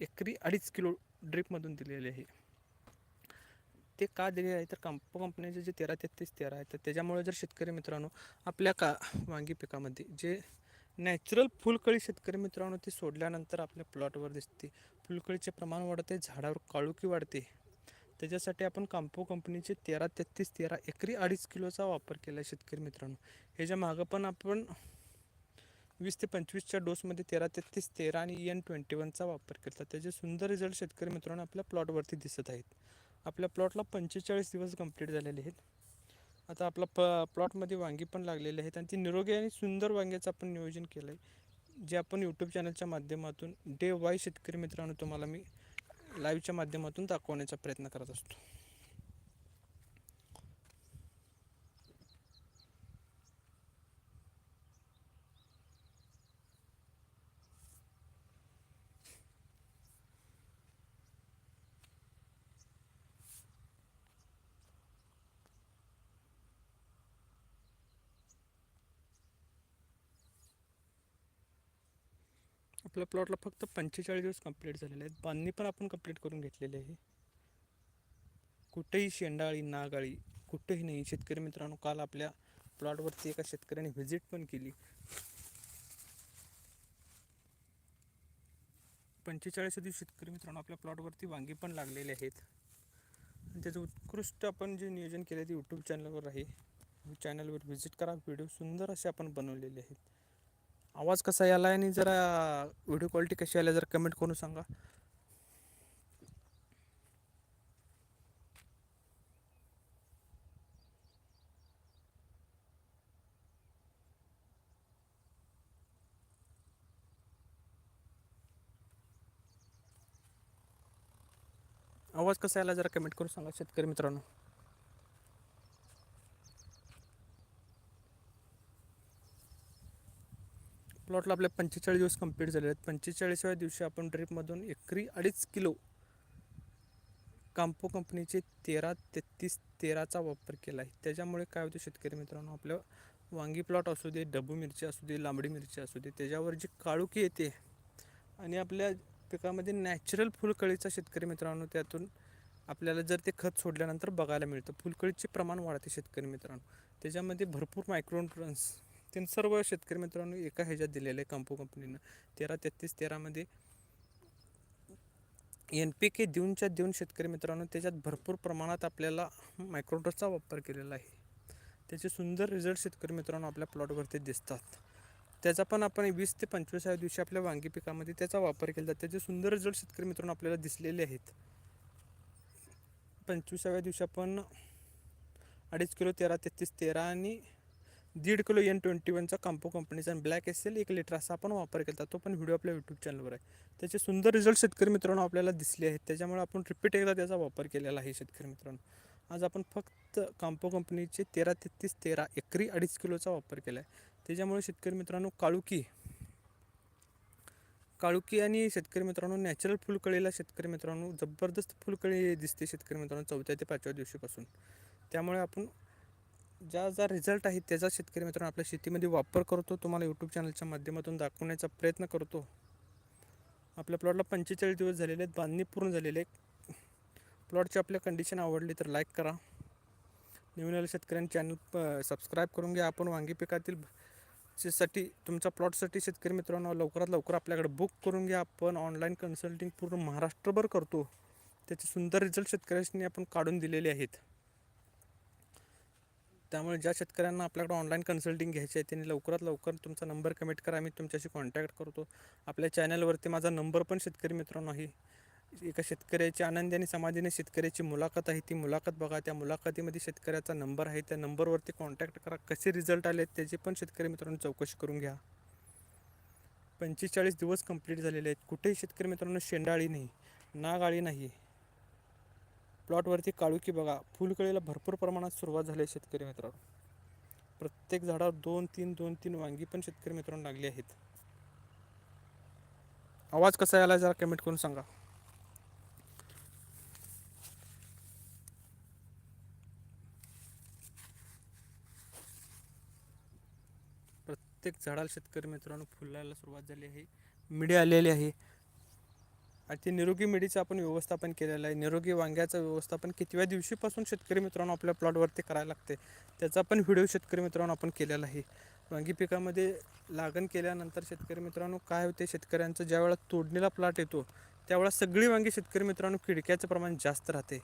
एकरी अडीच किलो ड्रीपमधून दिलेले आहे. ते का दिलेले आहे? तर कंप कंपनीचे जे तेरा तेहतीस तेरा आहे तर त्याच्यामुळे जर शेतकरी मित्रांनो आपल्या का वांगी पिकामध्ये जे नॅचरल फुलकळी शेतकरी मित्रांनो ती सोडल्यानंतर आपल्या प्लॉटवर दिसते. फुलकळीचे प्रमाण वाढते झाडावर काळुकी वाढते. त्याच्यासाठी आपण कांपो कंपनीचे तेरा तेहतीस तेरा एकरी अडीच किलोचा वापर केला आहे शेतकरी मित्रांनो. ह्याच्या मागं पण आपण वीस ते पंचवीसच्या डोसमध्ये तेरा तेहतीस तेरा आणि एन ट्वेंटी वनचा वापर केला. त्याचे सुंदर रिझल्ट शेतकरी मित्रांनो आपल्या प्लॉटवरती दिसत आहेत. आपल्या प्लॉटला पंचेचाळीस दिवस कंप्लीट झालेले आहेत. आता आपला प प्लॉटमध्ये वांगी पण लागलेली आहेत आणि ती निरोगी आणि सुंदर वांग्याचं आपण नियोजन केलं आहे जे आपण यूट्यूब चॅनलच्या माध्यमातून डे वाय शेतकरी मित्रांनो तुम्हाला मी लाईव्हच्या माध्यमातून दाखवण्याचा प्रयत्न करत असतो. आपल्या प्लॉटला फक्त पंचेचाळीस दिवस कंप्लीट झालेले आहेत. बांधणी पण आपण कंप्लीट करून घेतलेली आहे. कुठेही शेंडाळी नागाळी कुठेही नाही. शेतकरी मित्रांनो काल आपल्या प्लॉटवरती एका शेतकऱ्याने व्हिजिट पण केली. पंचेचाळीस दिवस शेतकरी मित्रांनो आपल्या प्लॉटवरती वांगी पण लागलेले आहेत. आणि त्याचं उत्कृष्ट आपण जे नियोजन केलं ते यूट्यूब चॅनलवर आहे. चॅनलवर व्हिजिट करा. व्हिडिओ सुंदर असे आपण बनवलेले आहेत. आवाज कसा याला आणि जरा व्हिडिओ क्वालिटी कशी आली जरा कमेंट करून सांगा. आवाज कसा याला जरा कमेंट करून सांगा शेतकरी मित्रांनो. प्लॉटला आपल्या पंचेचाळीस दिवस कंप्लीट झाले आहेत. पंचेचाळीसाव्या दिवशी आपण ड्रीपमधून एकरी अडीच किलो कांपो कंपनीचे तेरा तेहतीस तेराचा वापर केला आहे. त्याच्यामुळे काय होतं शेतकरी मित्रांनो आपल्या वांगी प्लॉट असू दे डबू मिरची असू दे लांबडी मिरची असू दे त्याच्यावर जी काळुकी येते आणि आपल्या पिकामध्ये नॅचरल फुलकळीचा शेतकरी मित्रांनो त्यातून आपल्याला जर ते खत सोडल्यानंतर बघायला मिळतं. फुलकळीचे प्रमाण वाढते शेतकरी मित्रांनो. त्याच्यामध्ये भरपूर मायक्रोन्युट्रन्स ते सर्व शेतकरी मित्रांनो एका ह्याच्यात दिलेलं आहे कंपो कंपनीनं. तेरा तेहतीस तेरामध्ये एन पी के देऊनच्या देऊन शेतकरी मित्रांनो त्याच्यात भरपूर प्रमाणात आपल्याला मायक्रोडोसचा वापर केलेला आहे. त्याचे सुंदर रिझल्ट शेतकरी मित्रांनो आपल्या प्लॉटवरती दिसतात. त्याचा पण आपण वीस ते पंचवीसाव्या दिवशी आपल्या वांगी पिकामध्ये त्याचा वापर केला जातो. त्याचे सुंदर रिझल्ट शेतकरी मित्रांनो आपल्याला दिसलेले आहेत. पंचवीसाव्या दिवशी आपण अडीच किलो तेरा तेहतीस तेरा आणि दीड किलो एन ट्वेंटी वनचा कांपो कंपनीचा आणि ब्लॅक एसेल एक लिटर असा आपण वापर केला तो पण व्हिडिओ आपल्या यूट्यूब चॅनलवर आहे. त्याचे सुंदर रिझल्ट शेतकरी मित्रांनो आपल्याला दिसले आहेत. त्याच्यामुळे आपण रिपीट एकदा त्याचा वापर केलेला आहे शेतकरी मित्रांनो. आज आपण फक्त कांपो कंपनीचे तेरा तेहतीस तेरा एकरी अडीच किलोचा वापर केला आहे त्याच्यामुळे शेतकरी मित्रांनो काळुकी काळुकी आणि शेतकरी मित्रांनो नॅचरल फुलकळीला शेतकरी मित्रांनो जबरदस्त फुलकळी दिसते शेतकरी मित्रांनो चौथ्या ते पाचव्या दिवशीपासून. त्यामुळे आपण ज्या ज्या रिझल्ट आहेत त्याचा शेतकरी मित्रांनो आपल्या शेतीमध्ये वापर करतो तुम्हाला यूट्यूब चॅनलच्या माध्यमातून दाखवण्याचा प्रयत्न करतो. आपल्या प्लॉटला पंचेचाळीस दिवस झालेले आहेत बांधणी पूर्ण झालेले आहेत प्लॉटची आपल्या कंडिशन आवडली तर लाईक करा. नवीन आले शेतकऱ्यांनी चॅनल सबस्क्राईब करून घ्या. आपण वांगी पिकातील साठी तुमच्या प्लॉटसाठी शेतकरी मित्रांनो लवकरात लवकर आपल्याकडे बुक करून घ्या. आपण ऑनलाईन कन्सल्टिंग पूर्ण महाराष्ट्रभर करतो. त्याचे सुंदर रिझल्ट शेतकऱ्यांनी आपण काढून दिलेले आहेत. त्यामुळे ज्या शेतकऱ्यांना आपल्याकडे ऑनलाईन कन्सल्टिंग घ्यायची आहे त्यांनी लवकरात लवकर तुमचा नंबर कमेंट करा. मी तुमच्याशी कॉन्टॅक्ट करतो. आपल्या चॅनलवरती माझा नंबर पण शेतकरी मित्रांनो आहे. एका शेतकऱ्याची आनंदी आणि समाधीने शेतकऱ्याची मुलाखत आहे. ती मुलाखत बघा. त्या मुलाखतीमध्ये शेतकऱ्याचा नंबर आहे. त्या नंबरवरती कॉन्टॅक्ट करा. कसे रिझल्ट आले त्याची पण शेतकरी मित्रांनो चौकशी करून घ्या. पंचेचाळीस दिवस कंप्लीट झालेले आहेत. कुठेही शेतकरी मित्रांनो शेंडाळी नाही. नागाळी नाही. प्लॉटवरती काळुकी बघा फुलकळीला भरपूर प्रमाणात सुरुवात झाली आहे शेतकरी मित्रांनो. प्रत्येक झाडावर दोन तीन दोन तीन वांगी पण शेतकरी मित्रांनो लागली आहेत. आवाज कसा यायला जरा कमेंट करून सांगा. प्रत्येक झाडाला शेतकरी मित्रांनो फुलायला सुरुवात झाली आहे. मिडी आलेली आहे. आणि ते निरोगी मिडीचं आपण व्यवस्थापन केलेलं आहे. निरोगी वांग्याचं व्यवस्थापन कितव्या दिवशीपासून शेतकरी मित्रांनो आपल्या प्लॉटवरती करायला लागते त्याचा पण व्हिडिओ शेतकरी मित्रांनो आपण केलेला आहे. वांगी पिकामध्ये लागण केल्यानंतर शेतकरी मित्रांनो काय होते? शेतकऱ्यांचं ज्यावेळेला तोडणीला प्लॉट येतो त्यावेळेला सगळी वांगी शेतकरी मित्रांनो किडक्याचं प्रमाण जास्त राहते.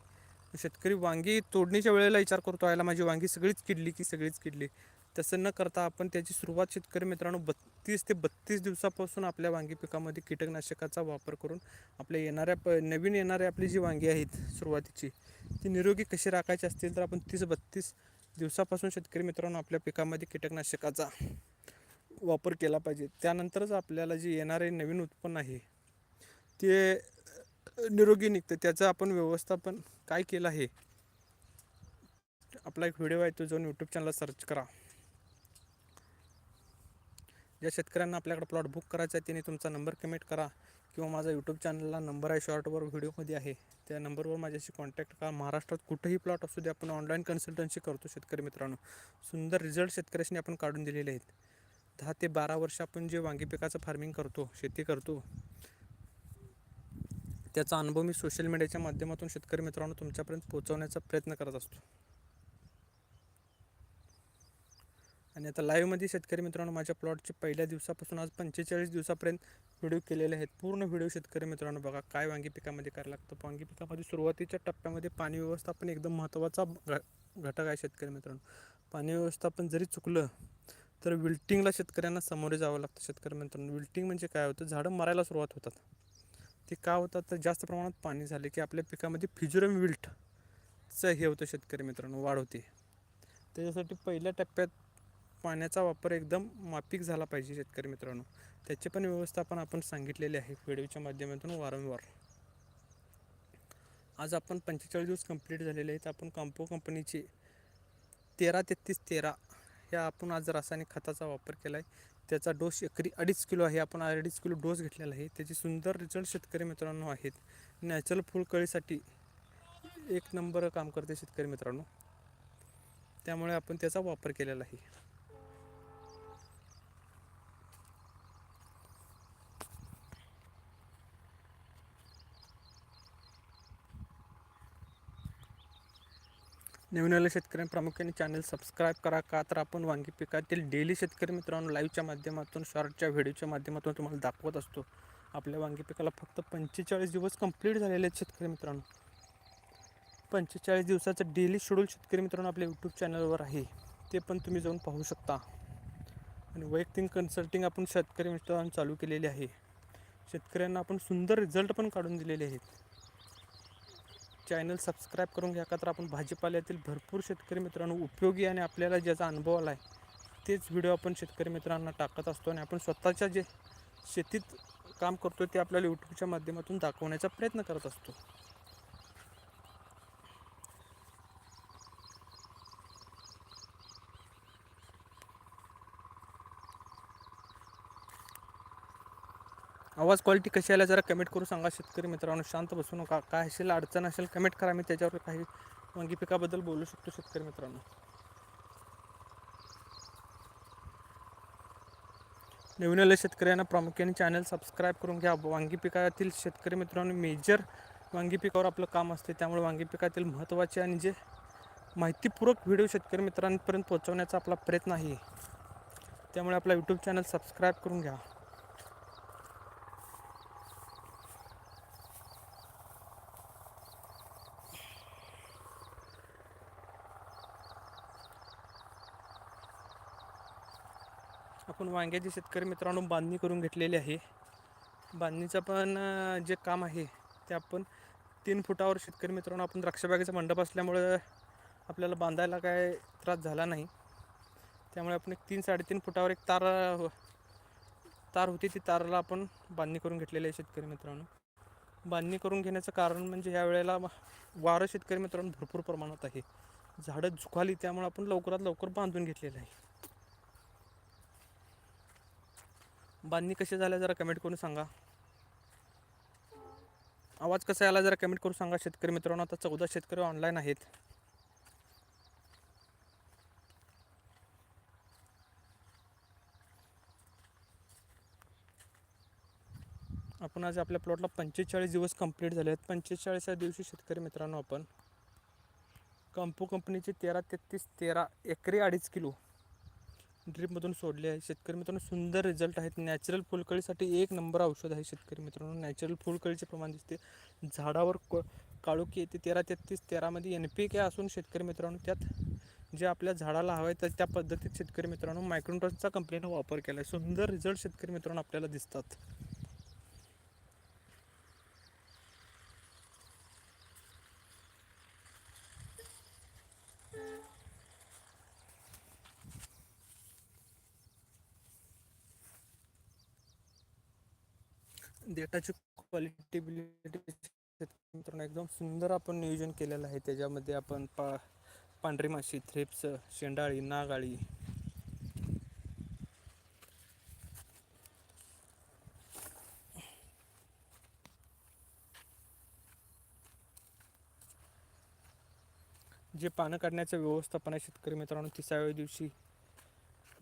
शेतकरी वांगी तोडणीच्या वेळेला विचार करतो आयला माझी वांगी सगळीच किडली की सगळीच किडली. तसं न करता आपण त्याची सुरुवात शेतकरी मित्रांनो बत्तीस ते बत्तीस दिवसापासून आपल्या वांगी पिकामध्ये कीटकनाशकाचा वापर करून आपल्या येणाऱ्या प नवीन येणाऱ्या आपली जी वांगी आहेत सुरुवातीची ती निरोगी कशी राखायची असतील तर आपण तीस बत्तीस दिवसापासून शेतकरी मित्रांनो आपल्या पिकामध्ये कीटकनाशकाचा वापर केला पाहिजे. त्यानंतरच आपल्याला जे येणारे नवीन उत्पन्न आहे ते निरोगी निघतं. त्याचं आपण व्यवस्थापन काय केलं आहे आपला एक व्हिडिओ आहे तो जाऊन यूट्यूब चॅनलला सर्च करा. ज्या शेतकऱ्यांना आपल्याकडे प्लॉट बुक करायचा आहे त्यांनी तुमचा नंबर कमेंट करा. किंवा माझा यूट्यूब चॅनलला नंबर आहे शॉर्टवर व्हिडिओमध्ये आहे. त्या नंबरवर माझ्याशी कॉन्टॅक्ट करा. महाराष्ट्रात कुठंही प्लॉट असू दे आपण ऑनलाईन कन्सल्टन्सी करतो शेतकरी मित्रांनो. सुंदर रिझल्ट शेतकऱ्याशी आपण काढून दिलेले आहेत. दहा ते बारा वर्ष आपण जे वांगी पिकाचं फार्मिंग करतो शेती करतो त्याचा अनुभव मी सोशल मीडियाच्या माध्यमातून शेतकरी मित्रांनो तुमच्यापर्यंत पोहोचवण्याचा प्रयत्न करत असतो. आणि आता लाईव्हमध्ये शेतकरी मित्रांनो माझ्या प्लॉटचे पहिल्या दिवसापासून आज पंचेचाळीस दिवसापर्यंत व्हिडिओ केलेले आहेत. पूर्ण व्हिडिओ शेतकरी मित्रांनो बघा काय वांगी पिकामध्ये करायला लागतं. वांगी पिकामध्ये सुरुवातीच्या टप्प्यामध्ये पाणी व्यवस्थापन एकदम महत्त्वाचा घ घटक आहे शेतकरी मित्रांनो. पाणी व्यवस्थापन जरी चुकलं तर विल्टिंगला शेतकऱ्यांना सामोरे जावं लागतं शेतकरी मित्रांनो. विल्टिंग म्हणजे काय होतं? झाडं मरायला सुरुवात होतात. ते का होतात? तर जास्त प्रमाणात पाणी झाले की आपल्या पिकामध्ये फिजुरम विल्टचं हे होतं शेतकरी मित्रांनो वाढ होते. त्याच्यासाठी पहिल्या टप्प्यात पाण्याचा वापर एकदम माफिक झाला पाहिजे शेतकरी मित्रांनो. त्याचे पण व्यवस्थापन आपण सांगितलेले आहे व्हिडिओच्या माध्यमातून वारंवार. आज आपण पंचेचाळीस दिवस कंप्लीट झालेले आहेत. आपण कॉम्पो कंपनीचे तेरा तेहतीस तेरा ह्या आपण आज रासायनिक खताचा वापर केला आहे त्याचा डोस एकरी अडीच किलो आहे. आपण अडीच किलो डोस घेतलेला आहे. त्याचे सुंदर रिझल्ट शेतकरी मित्रांनो आहेत. नॅचरल फुलकळीसाठी एक नंबर काम करते शेतकरी मित्रांनो. त्यामुळे आपण त्याचा वापर केलेला आहे. नवीन आले शेतकऱ्यांनी प्रामुख्याने चॅनल सबस्क्राईब करा. का तर आपण वांगी पिकातील डेली शेतकरी मित्रांनो लाईव्हच्या माध्यमातून शॉर्टच्या व्हिडिओच्या माध्यमातून तुम्हाला दाखवत असतो. आपल्या वांगी पिकाला फक्त पंचेचाळीस दिवस कंप्लीट झालेले आहेत शेतकरी मित्रांनो. पंचेचाळीस दिवसाचं डेली शेड्यूल शेतकरी मित्रांनो आपल्या यूट्यूब चॅनलवर आहे. ते पण तुम्ही जाऊन पाहू शकता. आणि वैयक्तिक कन्सल्टिंग आपण शेतकरी मित्रांनो चालू केलेली आहे. शेतकऱ्यांना आपण सुंदर रिझल्ट पण काढून दिलेले आहेत. चॅनल सबस्क्राईब करून घ्या का तर आपण भाजीपाल्यातील भरपूर शेतकरी मित्रांनो उपयोगी आणि आपल्याला ज्याचा अनुभव आला आहे तेच व्हिडिओ आपण शेतकरी मित्रांना टाकत असतो आणि आपण स्वतःच्या जे शेतीत काम करतो ते आपल्याला यूट्यूबच्या माध्यमातून दाखवण्याचा प्रयत्न करत असतो. आवाज क्वालिटी कशी आल्या जरा कमेंट करून सांगा शेतकरी मित्रांनो. शांत बसू नका. काय असेल अडचण असेल कमेंट करा. मी त्याच्यावर काही वांगी पिकाबद्दल बोलू शकतो शेतकरी मित्रांनो. नवीन आले शेतकऱ्यांना प्रामुख्याने चॅनल सबस्क्राईब करून घ्या. वांगी पिकातील शेतकरी मित्रांनो मेजर वांगी पिकावर आपलं काम असते. त्यामुळे वांगी पिकातील महत्त्वाचे आणि जे माहितीपूर्वक व्हिडिओ शेतकरी मित्रांपर्यंत पोहोचवण्याचा आपला प्रयत्न आहे. त्यामुळे आपला यूट्यूब चॅनल सबस्क्राईब करून घ्या. आपण वांग्याची शेतकरी मित्रांनो बांधणी करून घेतलेली आहे. बांधणीचं पण जे काम आहे ते आपण तीन फुटावर शेतकरी मित्रांनो आपण द्राक्षबागेचा मंडप असल्यामुळं आपल्याला बांधायला काय त्रास झाला नाही. त्यामुळे आपण एक तीन साडेतीन फुटावर एक तार तार होती ती तारला आपण बांधणी करून घेतलेली आहे शेतकरी मित्रांनो. बांधणी करून घेण्याचं कारण म्हणजे ह्या वेळेला वारं शेतकरी मित्रांनो भरपूर प्रमाणात आहे. झाडं झुकाली त्यामुळे आपण लवकरात लवकर बांधून घेतलेलं आहे. बांधणी कशी झाल्या जरा कमेंट करून सांगा. आवाज कसा आला जरा कमेंट करून सांगा शेतकरी मित्रांनो. आता चौदा शेतकरी ऑनलाईन आहेत. आपण आज आपल्या प्लॉटला पंचेचाळीस दिवस कंप्लीट झाले आहेत. पंचेचाळीसच्या दिवशी शेतकरी मित्रांनो आपण. कंपो कंपनीचे तेरा तेहतीस तेरा एकरी अडीच किलो. ड्रीपमधून सोडले आहे. शेतकरी मित्रांनो सुंदर रिझल्ट आहेत. नॅचरल फुलकळीसाठी एक नंबर औषध आहे शेतकरी मित्रांनो नॅचरल फुलकळीचे प्रमाण दिसते. झाडावर क काळोखी येते तेरा तेहतीस तेरामध्ये एन पी के असून शेतकरी मित्रांनो त्यात जे आपल्या झाडाला हवं आहे तर त्या पद्धतीत शेतकरी मित्रांनो मायक्रोन्ट्रॉनचा कंपनीनं वापर केला आहे सुंदर रिझल्ट शेतकरी मित्रांनो आपल्याला दिसतात. डेटाची क्वालिटी बिलिटी मित्रांनो एकदम सुंदर आपण नियोजन केलेलं आहे. त्याच्यामध्ये आपण पा पांढरी माशी थ्रिप्स शेंडाळी नागाळी. जे पानं काढण्याचं व्यवस्थापन आहे शेतकरी मित्रांनो तिसाव्या दिवशी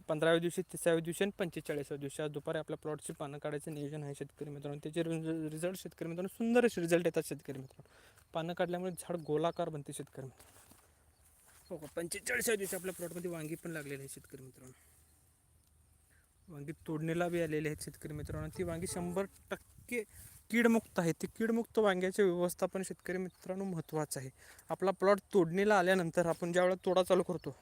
पंधराव्या दिवशी तिसाव्या दिवशी आणि पंचेचाळीसाव्या दिवशी. आज दुपारी आपल्या प्लॉटची पानं काढायचं नियोजन आहे शेतकरी मित्रांनो. त्याचे रिझल्ट शेतकरी मित्रांनो सुंदर असे रिझल्ट येतात शेतकरी मित्रांनो. पानं काढल्यामुळे झाड गोलाकार बनते शेतकरी मित्रांनो. हो का? पंचेचाळीसाव्या दिवशी आपल्या प्लॉटमध्ये वांगी पण लागलेली आहे शेतकरी मित्रांनो. वांगी तोडणीला बी आलेले आहेत शेतकरी मित्रांनो. ती वांगी शंभर टक्के कीडमुक्त आहे. ती कीडमुक्त वांग्याचे व्यवस्थापन शेतकरी मित्रांनो महत्त्वाचं आहे. आपला प्लॉट तोडणीला आल्यानंतर आपण ज्यावेळेला तोडा चालू करतो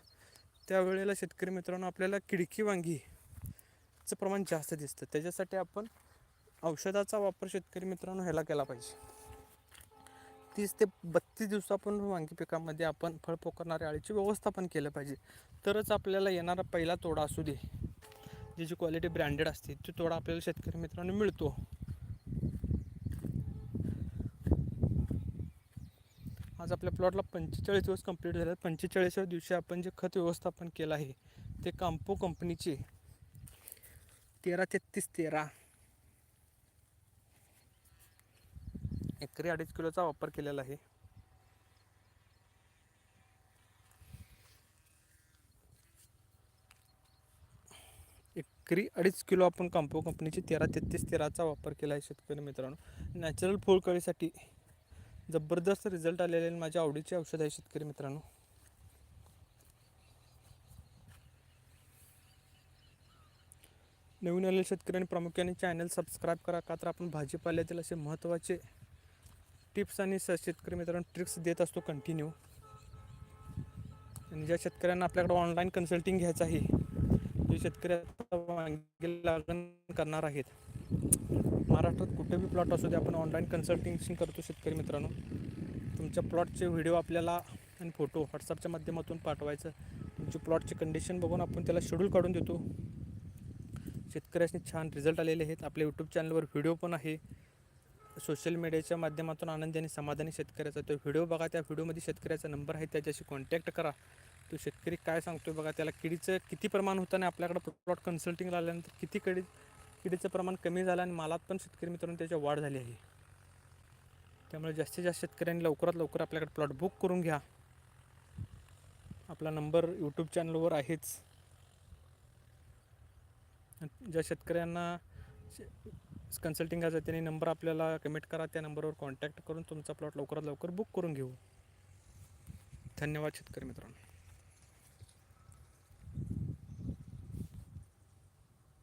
त्यावेळेला शेतकरी मित्रांनो आपल्याला किडकी वांगीचं प्रमाण जास्त दिसतं. त्याच्यासाठी आपण औषधाचा वापर शेतकरी मित्रांनो ह्याला केला पाहिजे. तीस ते बत्तीस दिवसापून वांगी पिकामध्ये आपण फळ पोकरणाऱ्या अळीची व्यवस्थापन केलं पाहिजे. तरच आपल्याला येणारा पहिला तोडा असू दे. ज्याची क्वालिटी ब्रँडेड असते तो तोडा आपल्याला शेतकरी मित्रांनो मिळतो. आज आपल्या प्लॉटला पंचेचाळीस दिवस कंप्लीट झाले पंचेचाळीसव्या दिवशी आपण जे खत व्यवस्थापन केलं आहे ते काम्पो कंपनीचे तेरा तेहतीस तेरा एकरी अडीच किलोचा वापर केलेला आहे. एकरी अडीच किलो आपण काम्पो कंपनीचे तेरा तेहतीस तेराचा वापर केला आहे शेतकरी मित्रांनो. नॅचरल फुलकळीसाठी जबरदस्त रिझल्ट आलेले माझ्या आवडीचे औषध आहे शेतकरी मित्रांनो. नवीन आलेल्या शेतकऱ्यांनी प्रामुख्याने चॅनल सबस्क्राईब करा का तर आपण भाजीपाल्यातील असे महत्त्वाचे टिप्स आणि स शेतकरी मित्रांनो ट्रिक्स देत असतो कंटिन्यू आणि ज्या शेतकऱ्यांना आपल्याकडे ऑनलाईन कन्सल्टिंग घ्यायचं आहे जे शेतकरी लागण करणार आहेत. महाराष्ट्रात कुठे बी प्लॉट असू दे आपण ऑनलाईन कन्सल्टिंग करतो शेतकरी मित्रांनो. तुमच्या प्लॉटचे व्हिडिओ आपल्याला आणि फोटो व्हॉट्सअपच्या माध्यमातून पाठवायचं. तुमची प्लॉटची कंडिशन बघून आपण त्याला शेड्यूल काढून देतो. शेतकऱ्यांनी छान रिझल्ट आलेले आहेत. आपल्या यूट्यूब चॅनलवर व्हिडिओ पण आहे. सोशल मीडियाच्या माध्यमातून आनंदी आणि समाधानी शेतकऱ्याचा तो व्हिडिओ बघा. त्या व्हिडिओमध्ये शेतकऱ्याचा नंबर आहे. त्याच्याशी कॉन्टॅक्ट करा. तो शेतकरी काय सांगतो बघा. त्याला किडीचं किती प्रमाण होतं आणि आपल्याकडं प्लॉट कन्सल्टिंगला आल्यानंतर किती किडी किडीचं प्रमाण कमी झालं आणि मालात पण शेतकरी मित्रांनो त्याच्या वाढ झाली आहे. त्यामुळे जास्तीत जास्त शेतकऱ्यांनी लवकरात लवकर आपल्याकडे प्लॉट बुक करून घ्या. आपला नंबर यूट्यूब चॅनलवर आहेच. ज्या शेतकऱ्यांना कन्सल्टिंग करायचं त्यांनी नंबर आपल्याला कमेंट करा त्या नंबरवर कॉन्टॅक्ट करून तुमचा प्लॉट लवकरात लवकर बुक करून घेऊ. धन्यवाद शेतकरी मित्रांनो.